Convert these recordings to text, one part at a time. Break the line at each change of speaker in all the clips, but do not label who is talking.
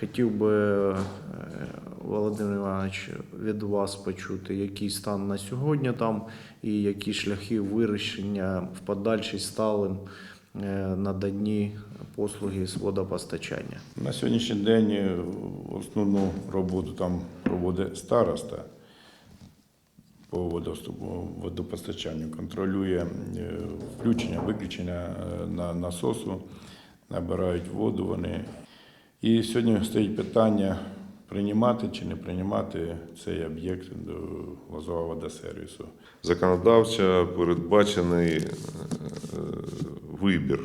Хотів би, е, Володимир Іванович, від вас почути, який стан на сьогодні там і які шляхи вирішення в подальшій сталим е, наданні послуги з водопостачання.
На сьогоднішній день е, основну роботу там проводить староста по водопостачанню, контролює включення, виключення на насосу, набирають воду вони. І сьогодні стоїть питання приймати чи не приймати цей об'єкт до Лозового водосервісу.
законодавчо передбачений е, вибір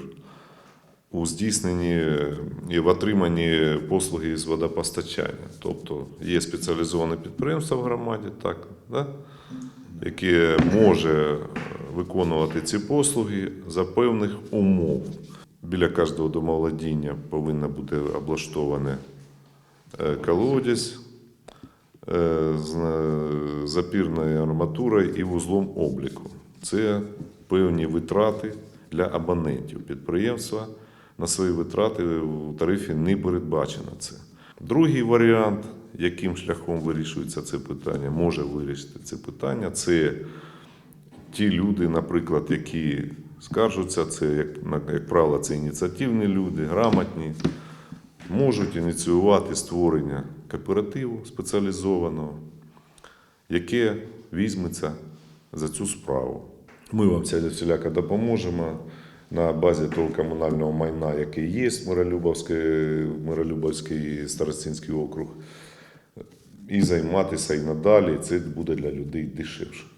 у здійсненні і в отриманні послуги з водопостачання. Тобто є спеціалізоване підприємство в громаді, так, да? яке може виконувати ці послуги за певних умов. Біля кожного домоволодіння повинна бути облаштоване е, колодязь, е, з запірною арматурою і вузлом обліку. Це певні витрати для абонентів підприємства. На свої витрати у тарифі не передбачено це. Другий варіант, яким шляхом вирішується це питання, може вирішити це питання, це ті люди, наприклад, які скаржуться, це, як, як правило, це ініціативні люди, грамотні, можуть ініціювати створення кооперативу спеціалізованого, яке візьметься за цю справу. Ми вам всіляко допоможемо на базі того комунального майна, який є в Миролюбовській, Миролюбовський старостинський округ, і займатися і надалі. Це буде для людей дешевше.